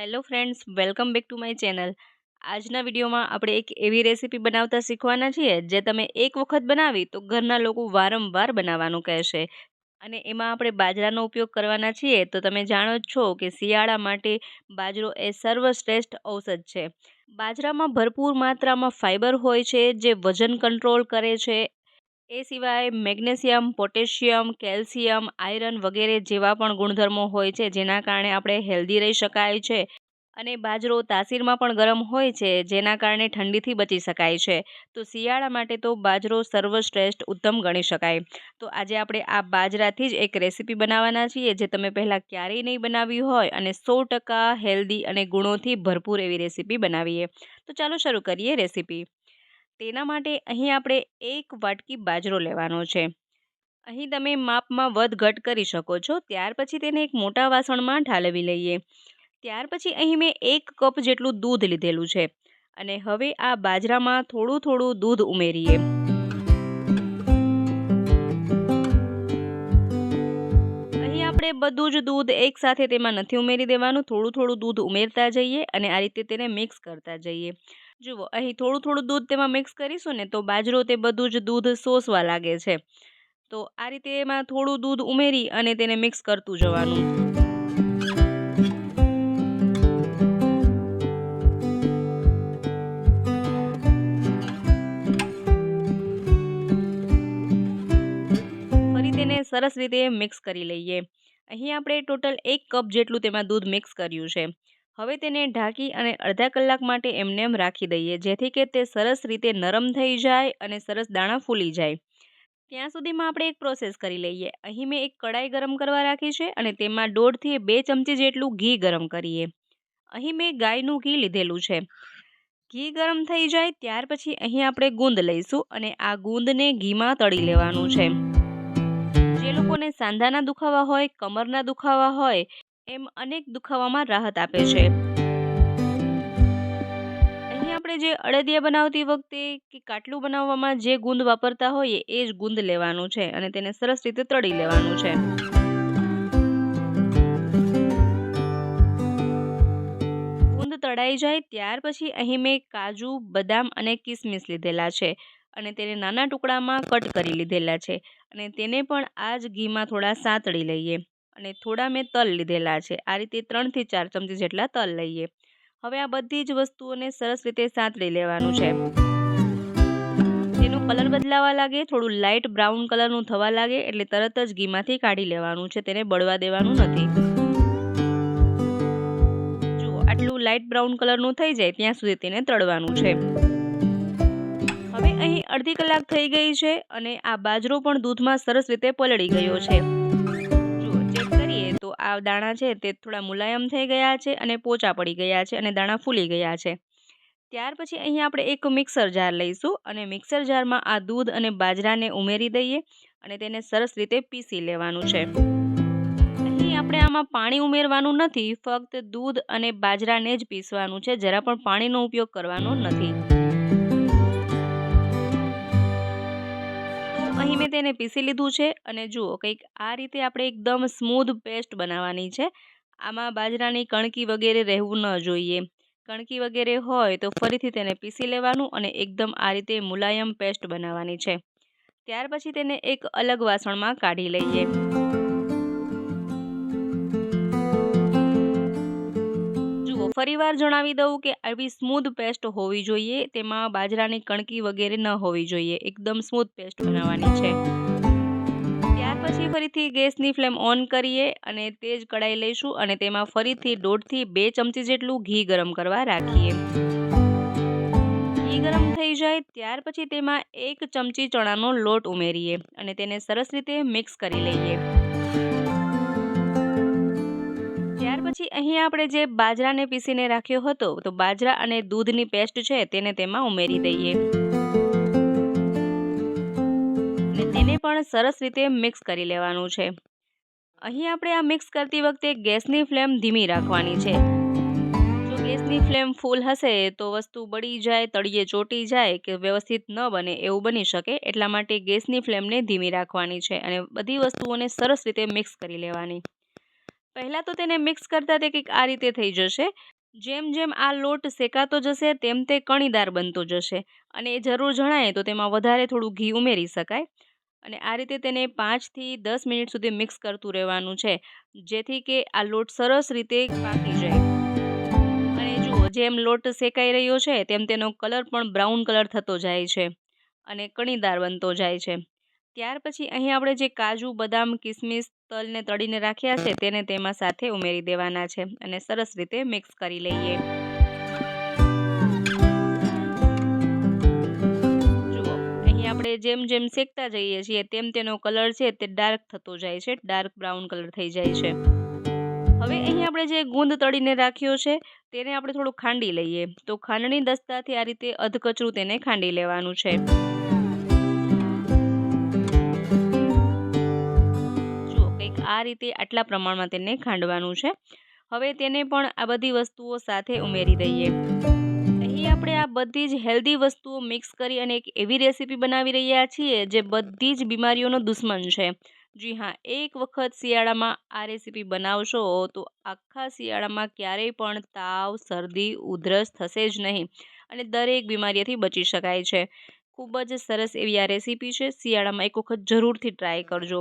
Hello friends welcome back to my channel આજના વિડીયોમાં આપણે એક એવી રેસીપી બનાવતા શીખવાના છીએ, જે તમે એક વખત બનાવી તો ઘરના લોકો વારંવાર બનાવવાનું કહેશે. અને એમાં આપણે બાજરાનો ઉપયોગ કરવાના છીએ, તો તમે જાણો જ છો કે શિયાળા માટે બાજરો એ સર્વશ્રેષ્ઠ ઔષધ છે. બાજરામાં ભરપૂર માત્રામાં ફાઇબર હોય છે, જે વજન કંટ્રોલ કરે છે એ સિવાય મેગ્નેશિયમ, પોટેશિયમ, કેલ્શિયમ, આયરન વગેરે જેવા પણ ગુણધર્મો હોય છે, જેના કારણે આપણે હેલ્ધી રહી શકાય છે અને બાજરો તાસીરમાં પણ ગરમ હોય છે, જેના કારણે ઠંડીથી બચી શકાય છે. તો શિયાળા માટે તો બાજરો સર્વશ્રેષ્ઠ ઉત્તમ ગણી શકાય. તો આજે આપણે આ બાજરાથી જ એક રેસીપી બનાવવાના છીએ, જે તમે પહેલાં ક્યારેય નહીં બનાવી હોય અને સો ટકા હેલ્ધી અને ગુણોથી ભરપૂર એવી રેસીપી બનાવીએ. તો ચાલો શરૂ કરીએ રેસીપી. તેના માટે અહીં આપણે એક વાટકી બાજરો લેવાનો છે. અહીં તમે માપમાં વધ ઘટ કરી શકો છો, ત્યાર પછી તેને એક મોટા વાસણમાં ઠાલવી લઈએ. ત્યાર પછી અહીં મેં એક કપ જેટલું દૂધ લીધેલું છે અને હવે આ બાજરામાં થોડું થોડું દૂધ ઉમેરીએ. અહીં આપણે બધું જ દૂધ એકસાથે તેમાં નથી ઉમેરી દેવાનું, થોડું થોડું દૂધ ઉમેરતા જઈએ અને આ રીતે તેને મિક્સ કરતા જઈએ. જુઓ, અહીં થોડું થોડું દૂધ તેમાં મિક્સ કરીશું ને તો બાજરો તે બધું જ દૂધ સોસવા લાગે છે. તો આ રીતે એમાં થોડું દૂધ ઉમેરી અને તેને મિક્સ કરતું જવાનું. ફરી તેને સરસ રીતે મિક્સ કરી લઈએ. અહીં આપણે ટોટલ એક કપ જેટલું તેમાં દૂધ મિક્સ કર્યું છે. હવે તેને ઢાંકી અને અડધા કલાક માટે એમને એમ રાખી દઈએ, જેથી કે તે સરસ રીતે નરમ થઈ જાય અને સરસ દાણા ફૂલી જાય. ત્યાં સુધીમાં આપણે એક પ્રોસેસ કરી લઈએ. અહીં મેં એક કડાઈ ગરમ કરવા રાખી છે અને તેમાં દોઢથી બે ચમચી જેટલું ઘી ગરમ કરીએ. અહીં મેં ગાયનું ઘી લીધેલું છે. ઘી ગરમ થઈ જાય ત્યાર પછી અહીં આપણે ગુંદ લઈશું અને આ ગુંદને ઘીમાં તળી લેવાનું છે. જે લોકોને સાંધાના દુખાવા હોય, કમરના દુખાવા હોય એમ અનેક દુખાવામાં રાહત આપે છે. અહીં આપણે જે અડદિયા બનાવતી વખતે કે કાટલું બનાવવામાં જે ગુંદ વાપરતા હોઈએ એ જ ગુંદ લેવાનું છે અને તેને સરસ રીતે તળી લેવાનું છે. ગુંદ તળાઈ જાય ત્યાર પછી અહીં મેં કાજુ, બદામ અને કિસમિસ લીધેલા છે અને તેને નાના ટુકડામાં કટ કરી લીધેલા છે અને તેને પણ આ જ ઘીમાં થોડા સાંતળી લઈએ. અને થોડા મેં તલ લીધેલા છે. આ રીતે ત્રણથી ચાર ચમચી જેટલા તલ લઈએ. હવે આ બધી જ વસ્તુઓને સરસ રીતે સાંતળી લેવાનું છે. તેનો કલર બદલાવા લાગે, થોડું લાઇટ બ્રાઉન કલરનું થવા લાગે, એટલે તરત જ ઘીમાંથી કાઢી લેવાનું છે. તેને બળવા દેવાનું નથી. જો આટલું લાઇટ બ્રાઉન કલરનું થઈ જાય ત્યાં સુધી તેને તળવાનું છે. હવે અહીં અડધી કલાક થઈ ગઈ છે અને આ બાજરો પણ દૂધમાં સરસ રીતે પલળી ગયો છે. તો આ દાણા છે તે થોડા મુલાયમ થઈ ગયા છે અને પોચા પડી ગયા છે અને દાણા ફૂલી ગયા છે. ત્યાર પછી અહીં આપણે એક મિક્સર જાર લઈશું અને મિક્સર જારમાં આ દૂધ અને બાજરાને ઉમેરી દઈએ અને તેને સરસ રીતે પીસી લેવાનું છે. અહીં આપણે આમાં પાણી ઉમેરવાનું નથી, ફક્ત દૂધ અને બાજરાને જ પીસવાનું છે, જરા પણ પાણીનો ઉપયોગ કરવાનો નથી. અહીં મેં તેને પીસી લીધું છે અને જુઓ કંઈક આ રીતે આપણે એકદમ સ્મૂધ પેસ્ટ બનાવવાની છે. આમાં બાજરાની કણકી વગેરે રહેવું ન જોઈએ. કણકી વગેરે હોય તો ફરીથી તેને પીસી લેવાનું અને એકદમ આ રીતે મુલાયમ પેસ્ટ બનાવવાની છે. ત્યાર પછી તેને એક અલગ વાસણમાં કાઢી લઈએ. ફરીવાર જણાવી દઉં કે આવી સ્મૂધ પેસ્ટ હોવી જોઈએ. તેમાં બાજરાની કણકી વગેરે ન હોવી જોઈએ. એકદમ સ્મૂધ પેસ્ટ બનાવવાની છે. ત્યાર પછી ફરીથી ગેસની ફ્લેમ ઓન કરીએ અને તે જ કઢાઈ લઈશું અને તેમાં ફરીથી દોઢથી બે ચમચી જેટલું ઘી ગરમ કરવા રાખીએ. ઘી ગરમ થઈ જાય ત્યાર પછી તેમાં એક ચમચી ચણાનો લોટ ઉમેરીએ અને તેને સરસ રીતે મિક્સ કરી લઈએ. પછી અહીં આપણે જે બાજરાને પીસીને રાખ્યો હતો, તો બાજરા અને દૂધની પેસ્ટ છે તેને તેમાં ઉમેરી દઈએ. અને તેને પણ સરસ રીતે મિક્સ કરી લેવાનું છે. અહીં આપણે આ મિક્સ કરતી વખતે ગેસની ફ્લેમ ધીમી રાખવાની છે. જો ગેસની ફ્લેમ ફૂલ હશે, તો વસ્તુ બળી જાય, તળિયે ચોટી જાય કે વ્યવસ્થિત ન બને એવું બની શકે, એટલા માટે ગેસની ફ્લેમને ધીમી રાખવાની છે અને બધી વસ્તુઓને સરસ રીતે મિક્સ કરી લેવાની. પહેલાં તો તેને મિક્સ કરતાં તે કંઈક આ રીતે થઈ જશે. જેમ જેમ આ લોટ શેકાતો જશે, તેમ તે કણીદાર બનતો જશે. અને એ જરૂર જણાય તો તેમાં વધારે થોડું ઘી ઉમેરી શકાય. અને આ રીતે તેને પાંચથી દસ મિનિટ સુધી મિક્સ કરતું રહેવાનું છે, જેથી કે આ લોટ સરસ રીતે પાકી જાય. અને જુઓ, જેમ લોટ શેકાઈ રહ્યો છે, તેમ તેનો કલર પણ બ્રાઉન કલર થતો જાય છે અને કણીદાર બનતો જાય છે. ત્યાર પછી અહીં આપણે જે કાજુ, બદામ, કિસમિસ, તલને તળીને રાખ્યા છે, તેને તેમાં સાથે ઉમેરી દેવાના છે અને સરસ રીતે મિક્સ કરી લઈએ. જુઓ, અહીં આપણે જેમ જેમ શેકતા જઈએ છીએ, તેમ તેનો કલર છે તે ડાર્ક થતો જાય છે, ડાર્ક બ્રાઉન કલર થઈ જાય છે. હવે અહીં આપણે જે ગુંદ તળીને રાખ્યો છે, તેને આપણે થોડું ખાંડી લઈએ. તો ખાંડણી દસ્તાથી આ રીતે અધકચરું તેને ખાંડી લેવાનું છે. આ રીતે આટલા પ્રમાણમાં તેને ખાંડવાનું છે. હવે તેને પણ આ બધી વસ્તુઓ સાથે ઉમેરી દઈએ. અહીં આપણે આ બધી જ હેલ્ધી વસ્તુઓ મિક્સ કરી અને એક એવી રેસીપી બનાવી રહ્યા છીએ જે બધી જ બીમારીઓનો દુશ્મન છે. જી હા, એક વખત શિયાળામાં આ રેસીપી બનાવશો તો આખા શિયાળામાં ક્યારેય પણ તાવ, શરદી, ઉધરસ થશે જ નહીં અને દરેક બીમારીઓથી બચી શકાય છે. ખૂબ જ સરસ એવી આ રેસીપી છે. શિયાળામાં એક વખત જરૂરથી ટ્રાય કરજો.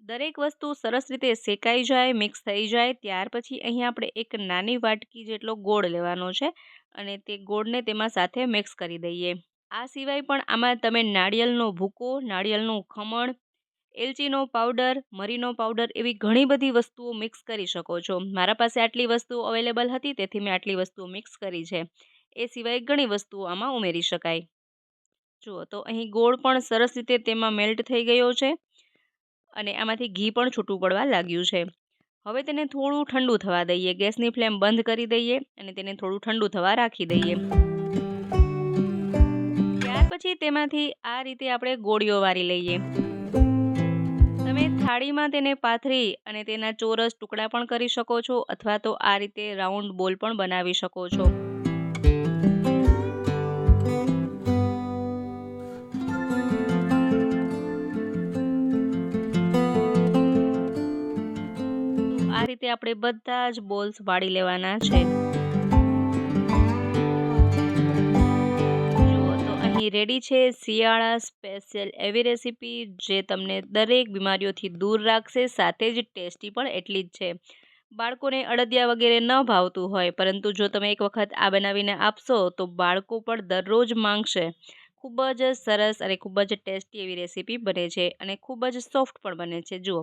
દરેક વસ્તુ સરસ રીતે શેકાઈ જાય મિક્સ થઈ જાય, ત્યાર પછી અહીં આપણે એક નાની વાટકી જેટલો ગોળ લેવાનો છે અને તે ગોળને તેમાં સાથે મિક્સ કરી દઈએ. આ સિવાય પણ આમાં તમે નાળિયેરનો ભૂકો, નાળિયેરનું ખમણ, એલચીનો પાવડર, મરીનો પાવડર એવી ઘણી બધી વસ્તુઓ મિક્સ કરી શકો છો. મારા પાસે આટલી વસ્તુઓ અવેલેબલ હતી, તેથી મેં આટલી વસ્તુઓ મિક્સ કરી છે. એ સિવાય ઘણી વસ્તુઓ આમાં ઉમેરી શકાય. જુઓ, તો અહીં ગોળ પણ સરસ રીતે તેમાં મેલ્ટ થઈ ગયો છે. અને આમાંથી ઘી પણ છૂટું પડવા લાગ્યું છે. હવે તેને થોડું ઠંડુ થવા દઈએ. ગેસની ફ્લેમ બંધ કરી દઈએ અને તેને થોડું ઠંડુ થવા રાખી દઈએ. ત્યાર પછી તેમાંથી આ રીતે આપણે ગોળીઓ વારી લઈએ. તમે થાળીમાં તેને પાથરી અને તેના ચોરસ ટુકડા પણ કરી શકો છો અથવા તો આ રીતે રાઉન્ડ બોલ પણ બનાવી શકો છો. આપણે બધા જ બોલ્સ વાળી લેવાના છે. અહીં રેડી છે શિયાળા સ્પેશિયલ એવી રેસીપી જે તમને દરેક બીમારીઓથી દૂર રાખશે, સાથે જ ટેસ્ટી પણ એટલી જ છે. બાળકોને અડદિયા વગેરે ન ભાવતું હોય, પરંતુ જો તમે એક વખત આ બનાવીને આપશો, તો બાળકો પણ દરરોજ માંગશે. ખૂબ જ સરસ અને ખૂબ જ ટેસ્ટી એવી રેસીપી બને છે અને ખૂબ જ સોફ્ટ પણ બને છે. જુઓ.